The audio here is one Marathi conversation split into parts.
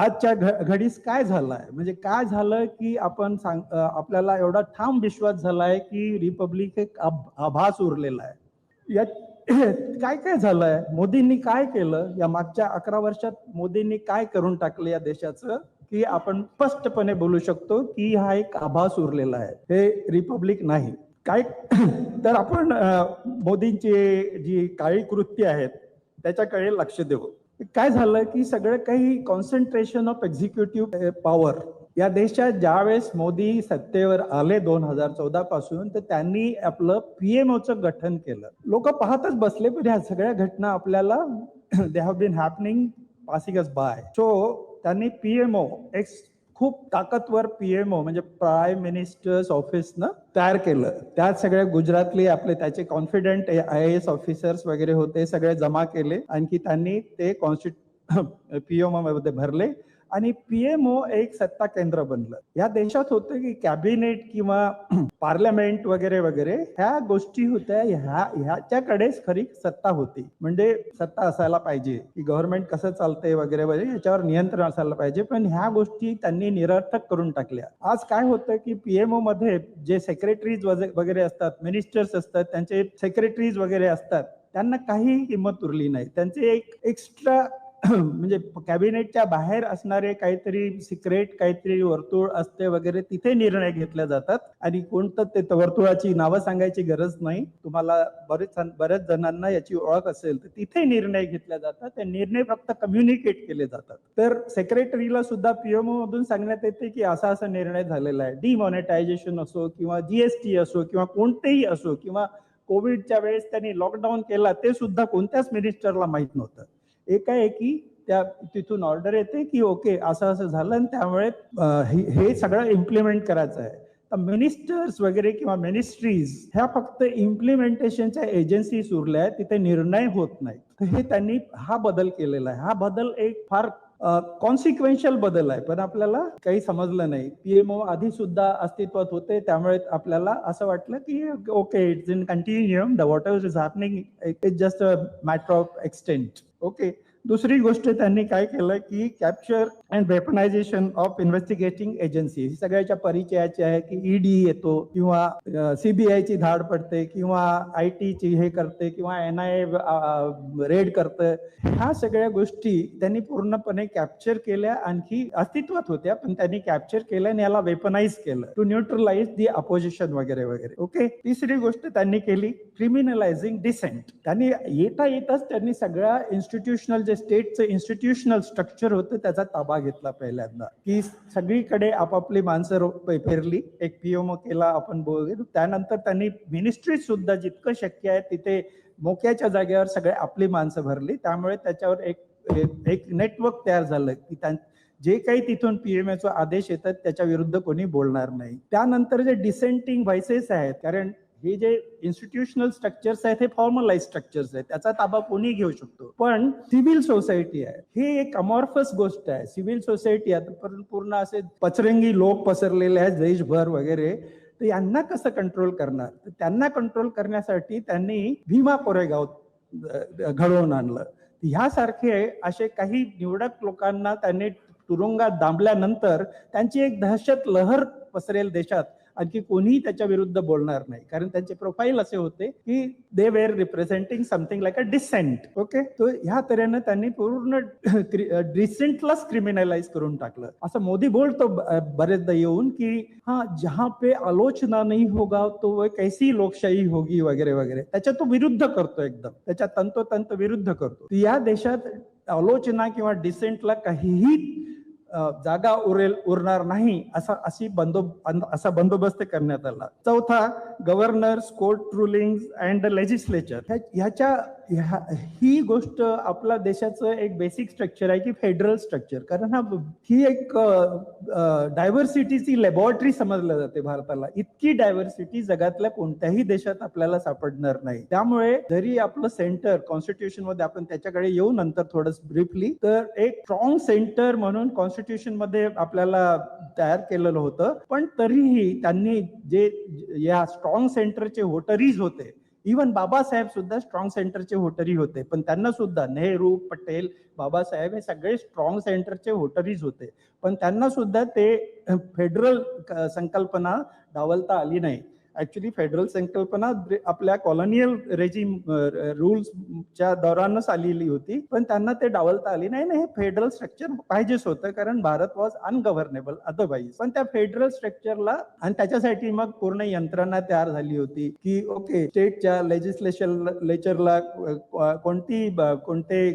आजच्या घ- घडीस काय झालंय? म्हणजे काय झालं की आपण सांग आपल्याला एवढा ठाम विश्वास झालाय की रिपब्लिक एक आभास उरलेला आहे. या काय काय झालंय? मोदींनी काय केलं? या मागच्या अकरा वर्षात मोदींनी काय करून टाकलं या देशाचं? की आपण स्पष्टपणे बोलू शकतो की हा एक आभास उरलेला आहे. हे रिपब्लिक नाही. काय तर आपण मोदींची जी काळी कृत्य आहेत त्याच्याकडे लक्ष देऊ. काय झालं की सगळं काही कॉन्सन्ट्रेशन ऑफ एक्झिक्युटिव्ह पॉवर या देशात ज्यावेळेस मोदी सत्तेवर आले दोन हजार चौदा पासून तर त्यांनी आपलं पीएमओचं गठन केलं. लोक पाहतच बसले पण ह्या सगळ्या घटना आपल्याला they have been happening passing us by so त्यांनी पीएमओ एक्स खूप ताकदवर पीएमओ म्हणजे प्राईम मिनिस्टर्स ऑफिसनं तयार केलं. त्यात सगळ्या गुजरातले आपले त्याचे कॉन्फिडंट आय एस ऑफिसर्स वगैरे होते सगळे जमा केले. आणखी त्यांनी ते कॉन्स्टिट्यू पीएमओ मध्ये भरले. आणि पीएमओ एक सत्ता केंद्र बनलं. या देशात होतं की कॅबिनेट किंवा पार्लमेंट वगैरे वगैरे ह्या गोष्टी होत्या. ह्या ह्याच्याकडेच खरी सत्ता होती. म्हणजे सत्ता असायला पाहिजे. की गव्हर्नमेंट कसं चालतंय वगैरे वगैरे याच्यावर नियंत्रण असायला पाहिजे. पण ह्या गोष्टी त्यांनी निरर्थक करून टाकल्या. आज काय होतं की पीएमओ मध्ये जे सेक्रेटरीज वगैरे असतात मिनिस्टर्स असतात त्यांचे सेक्रेटरीज वगैरे असतात त्यांना काही किंमत उरली नाही. त्यांचे एक एक्स्ट्रा म्हणजे कॅबिनेटच्या बाहेर असणारे काहीतरी सिक्रेट काहीतरी वर्तुळ असते वगैरे तिथे निर्णय घेतले जातात. आणि कोणतं ते वर्तुळाची नावं सांगायची गरज नाही. तुम्हाला बरेच बऱ्याच जणांना याची ओळख असेल तर तिथे निर्णय घेतले जातात. ते निर्णय फक्त कम्युनिकेट केले जातात. तर सेक्रेटरीला सुद्धा पीएमओ मधून सांगण्यात येते की असा असा निर्णय झालेला आहे. डिमॉनिटायझेशन असो किंवा जीएसटी असो किंवा कोणतेही असो किंवा कोविडच्या वेळेस त्यांनी लॉकडाऊन केला ते सुद्धा कोणत्याच मिनिस्टरला माहीत नव्हतं. एक आहे की त्या तिथून ऑर्डर येते की ओके असं असं झालं आणि त्यामुळे हे सगळं इम्प्लिमेंट करायचं आहे. तर मिनिस्टर्स वगैरे किंवा मिनिस्ट्रीज ह्या फक्त इम्प्लिमेंटेशनच्या एजन्सीज उरल्या आहेत तिथे निर्णय होत नाही तर हे त्यांनी हा बदल केलेला आहे. हा बदल एक फार कॉन्सिक्वेन्शियल बदल आहे. पण आपल्याला काही समजलं नाही. पीएमओ आधी सुद्धा अस्तित्वात होते त्यामुळे आपल्याला असं वाटलं की okay it's in continuum the what is happening it just a matter of extent okay दुसरी गोष्ट त्यांनी काय केलं की capture and weaponization of investigating agency सगळ्याच्या परिचयाची आहे की ईडी येतो किंवा सीबीआय ची धाड पडते किंवा आय ची हे करते किंवा एन आय रेड करतं. ह्या सगळ्या गोष्टी त्यांनी पूर्णपणे कॅप्चर केल्या आणखी अस्तित्वात होत्या पण त्यांनी कॅप्चर केल्या आणि याला वेपनाइज केलं टू न्यूट्रलाइज दी अपोजिशन वगैरे वगैरे. ओके तिसरी गोष्ट त्यांनी केली क्रिमिनलायझिंग डिसेंट त्यांनी येता येताच त्यांनी सगळ्या इन्स्टिट्यूशनल जे स्टेटचं इन्स्टिट्यूशनल स्ट्रक्चर होतं त्याचा ताबा घेतला पहिल्यांदा. की सगळीकडे आपापली माणसं रो- एक पीएमओ केला आपण बोलू त्यानंतर त्यांनी मिनिस्ट्री सुद्धा जितकं शक्य आहे तिथे मोक्याच्या जागेवर सगळे आपली माणसं भरली. त्यामुळे त्याच्यावर एक एक नेटवर्क तयार झालं की त्यां जे काही तिथून पीएमएचा आदेश येतात त्याच्या विरुद्ध कोणी बोलणार नाही. त्यानंतर जे डिसेंटिंग व्हायसेस आहेत कारण हे जे इन्स्टिट्यूशनल स्ट्रक्चर्स आहेत हे फॉर्मलाइज स्ट्रक्चर्स आहेत. त्याचा ताबा कोणी घेऊ शकतो. पण सिव्हिल सोसायटी आहे. हे एक अमॉर्फस गोष्ट आहे. सिव्हिल सोसायटी आता पण पूर्ण असे पचरंगी लोक पसरलेले आहेत देशभर वगैरे. तर यांना कसं कंट्रोल करणार? तर त्यांना कंट्रोल करण्यासाठी त्यांनी भीमा कोरेगाव घडवून आणलं. ह्यासारखे असे काही निवडक लोकांना त्यांनी तुरुंगात दाबल्यानंतर त्यांची एक दहशत लहर पसरेल देशात. आणखी कोणीही त्याच्या विरुद्ध बोलणार नाही. कारण त्यांचे प्रोफाईल असे होते की they were representing something like a decent okay तो ह्या तऱ्हेनं त्यांनी पूर्ण डिसेंटलाच क्रिमिनलाइज करून टाकलं. असं मोदी बोलतो बरेचदा येऊन की हा जहा पे आलोचना नाही होगा तो कैसी लोकशाही होगी वगैरे वगैरे. त्याच्या तो विरुद्ध करतो एकदम. त्याच्या तंतोतंत विरुद्ध करतो. या देशात आलोचना किंवा डिसेंटला काहीही जागा उरेल उरणार नाही असा अशी बंदो असा बंदोबस्त करण्यात आला. चौथा governors court ruling and legislature ह्याच्या ह्या- ही गोष्ट आपल्या देशाचं एक बेसिक स्ट्रक्चर आहे की फेडरल स्ट्रक्चर कारण हा ही एक डायव्हर्सिटीची लॅबॉरेटरी समजलं जाते भारताला. इतकी डायव्हर्सिटी जगातल्या कोणत्याही देशात आपल्याला सापडणार नाही. त्यामुळे जरी आपलं सेंटर कॉन्स्टिट्युशनमध्ये आपण त्याच्याकडे येऊ नंतर थोडं ब्रीफली तर एक स्ट्रॉंग सेंटर म्हणून कॉन्स्टिट्युशनमध्ये आपल्याला तयार केलेलं होतं. पण तरीही त्यांनी जे या स्ट्रॉंग सेंटरचे व्होटरीज होते इवन बाबासाहेब सुद्धा स्ट्रॉंग सेंटरचे व्होटरी होते. पण त्यांना सुद्धा नेहरू पटेल बाबासाहेब हे सगळे स्ट्रॉंग सेंटरचे व्होटरीज होते. पण त्यांना सुद्धा ते फेडरल संकल्पना डावलता आली नाही. ऍक्च्युली फेडरल संकल्पना आपल्या कॉलोनियल रेजिम रूल्सच्या दौरानच आलेली होती. पण त्यांना ते डावलता आली नाही. हे फेडरल स्ट्रक्चर पाहिजेच होतं. कारण भारत वॉज अनगव्हर्नेबल अदरवाईज पण त्या फेडरल स्ट्रक्चरला आणि त्याच्यासाठी मग पूर्ण यंत्रणा तयार झाली होती की ओके स्टेटच्या लेजिस्लेशन लेचरला कोणती कोणते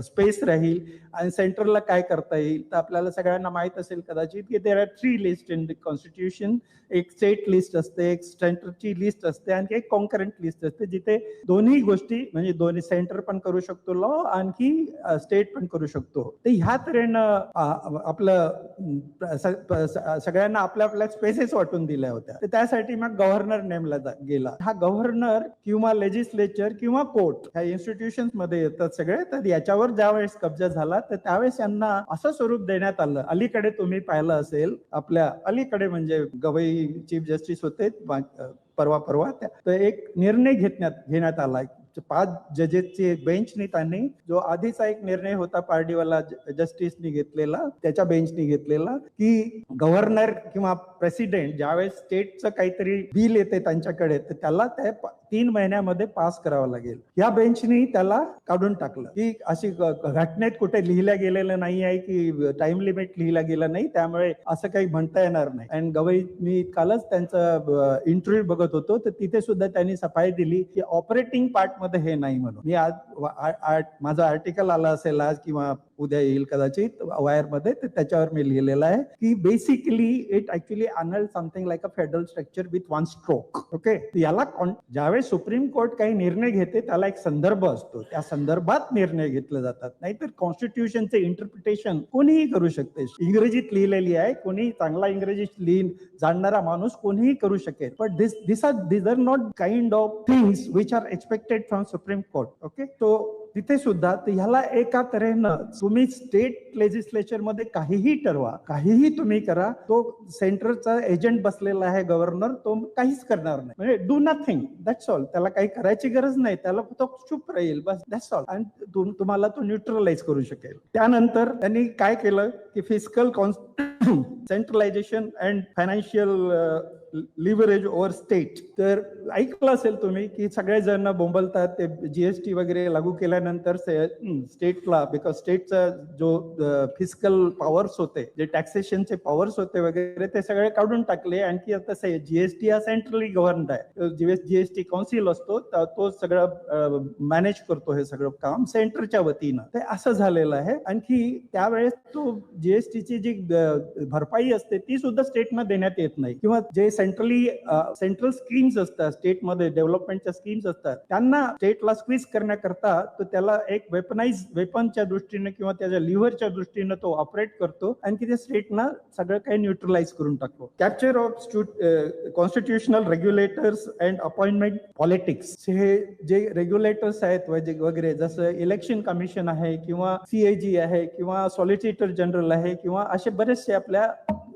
स्पेस राहील आणि सेंट्रलला काय करता येईल? तर आपल्याला सगळ्यांना माहीत असेल कदाचित की there are three list in the constitution एक स्टेट लिस्ट असते एक सेंटरची लिस्ट असते आणि एक कॉन्करंट लिस्ट असते जिथे दोन्ही गोष्टी म्हणजे दोन्ही सेंटर पण करू शकतो लॉ आणखी स्टेट पण करू शकतो. तर ह्या तऱ्हेनं आपलं सगळ्यांना आपल्या आपल्या स्पेसेस वाटून दिल्या होत्या. तर त्यासाठी मग गव्हर्नर नेमला गेला. हा गव्हर्नर किंवा लेजिस्लेचर किंवा कोर्ट ह्या इन्स्टिट्यूशनमध्ये येतात सगळे तर याच्यावर ज्या ज्यावेळेस कब्जा झाला तर त्यावेळेस यांना असं स्वरूप देण्यात आलं. अलीकडे तुम्ही पाहिलं असेल आपल्या अलीकडे म्हणजे गवई चीफ जस्टिस होते परवा परवा तर एक निर्णय घेण्यात घेण्यात आला. पाच जजेसचे बेंचनी त्यांनी जो आधीचा एक निर्णय होता पार्टीवाला जस्टिसनी घेतलेला त्याच्या बेंचनी घेतलेला की गव्हर्नर किंवा प्रेसिडेंट ज्यावेळेस स्टेटचं काहीतरी बिल येते त्यांच्याकडे तर त्याला त्या तीन महिन्यामध्ये पास करावं लागेल. या बेंचनी त्याला काढून टाकलं. की अशी घटनेत कुठे लिहिल्या गेलेलं नाही आहे की टाइम लिमिट लिहिला गेलं नाही त्यामुळे असं काही म्हणता येणार नाही. आणि गवई मी कालच त्यांचा इंटरव्ह्यू बघत होतो तर तिथे सुद्धा त्यांनी सफाई दिली की ऑपरेटिंग पार्ट मध्ये हे नाही म्हणून. मी आज माझं आर्टिकल आला असेल आज किंवा उद्या येईल कदाचित वायरमध्ये तर त्याच्यावर मी लिहिलेलं आहे की basically it actually annul something like a federal structure with one stroke okay याला ज्यावेळेस सुप्रीम कोर्ट काही निर्णय घेते त्याला एक संदर्भ असतो. त्या संदर्भात निर्णय घेतले जातात. नाहीतर कॉन्स्टिट्यूशनचे इंटरप्रिटेशन कोणीही करू शकते. इंग्रजीत लिहिलेली आहे कोणी चांगला इंग्रजी लिहिन जाणणारा माणूस कोणीही करू शकेल. But this this are this are not kind of things which are expected from supreme court okay तो तिथे सुद्धा ह्याला एका तऱ्हेनं तुम्ही स्टेट लेजिस्लेचरमध्ये काहीही ठरवा काहीही तुम्ही करा तो सेंटरचा एजंट बसलेला आहे गव्हर्नर तो काहीच करणार नाही. म्हणजे डू नथिंग दॅट्स ऑल त्याला काही करायची गरज नाही त्याला तो चुप राहील बस दॅट्स ऑल आणि तुम्हाला तो न्यूट्रलाइज करू शकेल. त्यानंतर त्यांनी काय केलं की physical cons centralization and financial leverage over state तर ऐकलं असेल तुम्ही की सगळे जण बोंबलतात ते जीएसटी वगैरे लागू केल्यानंतर स्टेटला बिकॉज स्टेटचा जो फिजिकल पॉवर्स होते जे टॅक्सेशनचे पॉवर्स होते वगैरे ते सगळे काढून टाकले. आणखी आता जीएसटी हा सेंट्रली गव्हर्नड आहे. जीएसटी काउन्सिल असतो तो सगळं मॅनेज करतो हे सगळं काम सेंटरच्या वतीनं. ते असं झालेलं आहे. आणखी त्यावेळेस तो जीएसटीची जी भरपाई असते ती सुद्धा स्टेटनं देण्यात येत नाही. किंवा जे सेंट्रली सेंट्रल स्कीम्स असतात स्टेटमध्ये डेव्हलपमेंटच्या स्कीम्स असतात. त्यांना स्टेटला स्क्वीज करण्याकरता तो त्याला एक वेपनाइज वेपनच्या दृष्टीने किंवा त्याच्या लिव्हरच्या दृष्टीने तो ऑपरेट करतो आणि त्या स्टेटना सगळं काही न्यूट्रलाइज करून टाकतो. Capture of constitutional regulators and appointment politics हे जे रेग्युलेटर्स आहेत वगैरे जसं इलेक्शन कमिशन आहे किंवा सीएजी आहे किंवा सॉलिसिटर जनरल आहे किंवा असे बरेचसे आपल्या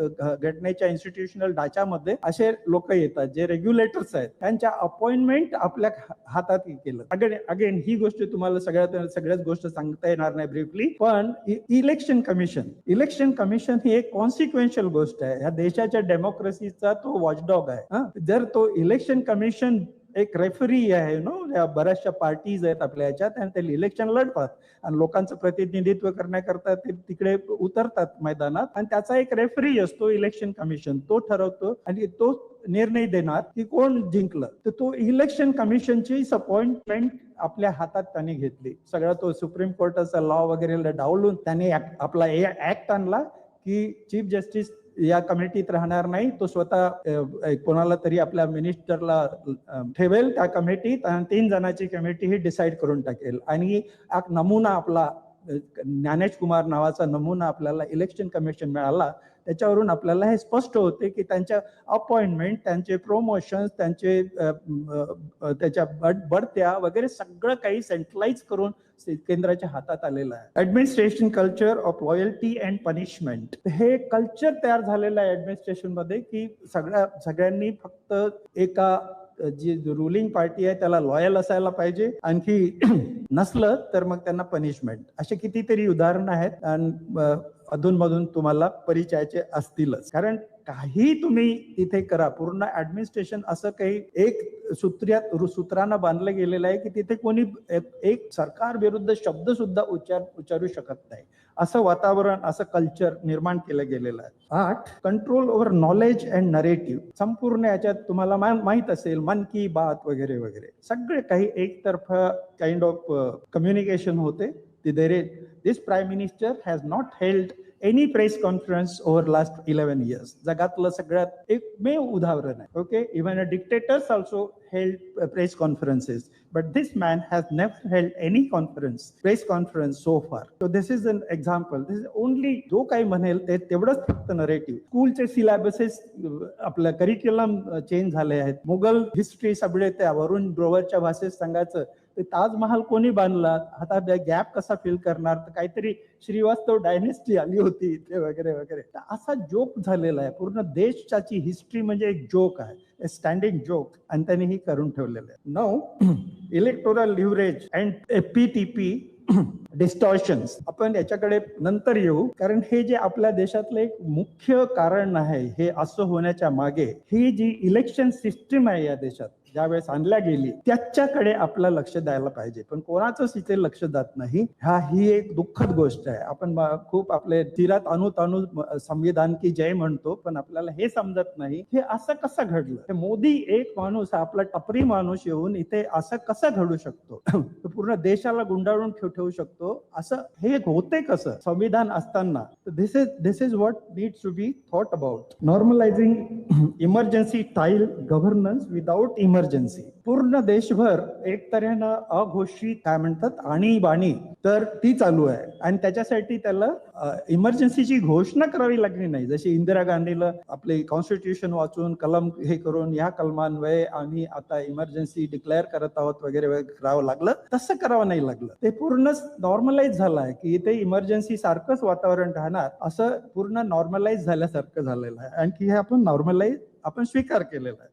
घटनेच्या इन्स्टिट्यूशनल ढाच्यामध्ये असे लोक येतात जे रेग्युलेटर्स आहेत. त्यांच्या अपॉइंटमेंट आपल्या हातात केलं. अगेन अगेन ही गोष्ट तुम्हाला सगळ्यात सगळ्याच गोष्ट सांगता येणार नाही ब्रीफली पण इलेक्शन कमिशन इलेक्शन कमिशन ही एक कॉन्सिक्वेन्शियल गोष्ट आहे. ह्या देशाच्या डेमोक्रेसीचा तो वॉचडॉग आहे. जर तो इलेक्शन कमिशन एक रेफरी आहे नो बऱ्याचशा पार्टीज आहेत आपल्या याच्यात आणि ते इलेक्शन लढतात. आणि लोकांचं प्रतिनिधित्व करण्याकरता ते तिकडे उतरतात मैदानात. आणि त्याचा एक रेफरी असतो इलेक्शन कमिशन तो ठरवतो आणि तो निर्णय देणार की कोण जिंकलं. तर तो इलेक्शन कमिशनची अपॉइंटमेंट आपल्या हातात त्यांनी घेतली. सगळा तो सुप्रीम कोर्टाचा लॉ वगैरे डावलून त्यांनी आपला ऍक्ट आणला की चीफ जस्टिस या कमिटीत राहणार नाही. तो स्वतः कोणाला तरी आपल्या मिनिस्टरला ठेवेल त्या कमिटीत आणि तीन जणांची कमिटी ही डिसाईड करून टाकेल. आणि एक नमुना आपला ज्ञानेश कुमार नावाचा नमुना आपल्याला इलेक्शन कमिशन मिळाला. त्याच्यावरून आपल्याला हे स्पष्ट होते की त्यांच्या अपॉइंटमेंट त्यांचे प्रोमोशन्स त्यांचे त्याच्या बढत्या वगैरे सगळं काही सेंट्रलाइज करून केंद्राच्या हातात आलेलं आहे. Administration culture of loyalty and punishment हे कल्चर तयार झालेलं आहे ऍडमिनिस्ट्रेशनमध्ये की सगळ्या सगळ्यांनी फक्त एका जी रुलिंग पार्टी आहे त्याला लॉयल असायला पाहिजे. आणखी नसलं तर मग त्यांना पनिशमेंट असे कितीतरी उदाहरणं आहेत आणि अधूनमधून तुम्हाला परिचयाचे असतीलच. कारण काही तुम्ही तिथे करा पूर्ण ऍडमिनिस्ट्रेशन असं काही एक सूत्र्यात सूत्रांना बांधलं गेलेलं आहे की तिथे कोणी एक- सरकार विरुद्ध शब्द सुद्धा उच्चार उच्चारू शकत नाही. असं वातावरण असं कल्चर निर्माण केलं गेलेलं आहे. आठ control over knowledge and narrative संपूर्ण याच्यात तुम्हाला मा- माहीत असेल मन की बात वगैरे वगैरे. सगळे काही एकतर्फ काइंड ऑफ कम्युनिकेशन होते. There this prime minister has not held any press conference over last eleven years जगातलं सगळ्यात एकमेव उदाहरण आहे. Okay even a dictators also held press conferences but this man has never held any conference press conference so far so this is an example this is only जो काही म्हणेल ते तेवढंच फक्त नरेटिव्ह स्कूलचे सिलेबसेस आपलं करिक्युलम चेंज झाले आहेत. मुघल हिस्ट्री सगळे त्यावरून ब्रोवरच्या भाषेत सांगायचं. ते ताजमहाल कोणी बांधला? आता गॅप कसा फिल करणार? तर काहीतरी श्रीवास्तव डायनेस्टी आली होती इथे वगैरे वगैरे. तर असा जोक झालेला आहे. पूर्ण देशाची हिस्ट्री म्हणजे एक जोक आहे. स्टँडिंग जोक आणि त्यांनी ही करून ठेवलेलं आहे. नऊ electoral leverage and P T P distortions आपण याच्याकडे नंतर येऊ. कारण हे जे आपल्या देशातलं एक मुख्य कारण आहे हे असं होण्याच्या मागे ही जी इलेक्शन सिस्टीम आहे या देशात ज्यावेळेस आणल्या गेली त्याच्याकडे आपलं लक्ष द्यायला पाहिजे. पण कोणाचंच इथे लक्ष जात नाही. हा ही एक दुःखद गोष्ट आहे. आपण खूप आपले तीरात अनुतानू संविधान की जय म्हणतो पण आपल्याला हे समजत नाही हे असं कसं घडलं? मोदी एक माणूस आपला टपरी माणूस येऊन इथे असं कसं घडू शकतो? पूर्ण देशाला गुंडाळून ठेवू शकतो? असं हे होते कसं? संविधान असताना. This is this is what needs to be thought about normalizing emergency style governance without emergency पूर्ण देशभर एक तऱ्हेनं अघोषित काय म्हणतात आणीबाणी तर ती चालू आहे. आणि त्याच्यासाठी त्याला इमर्जन्सीची घोषणा करावी लागली नाही. जशी इंदिरा गांधीला आपले कॉन्स्टिट्यूशन वाचून कलम हे करून या कलमान्वये आम्ही आता इमर्जन्सी डिक्लेअर करत आहोत वगैरे वगैरे करावं लागलं तसं करावं नाही लागलं. ते पूर्ण नॉर्मलाइज झालं आहे की इथे इमर्जन्सी सारखंच वातावरण राहणार असं पूर्ण नॉर्मलाइज झाल्यासारखं झालेलं आहे. आणखी हे आपण नॉर्मलाइज आपण स्वीकार केलेला आहे.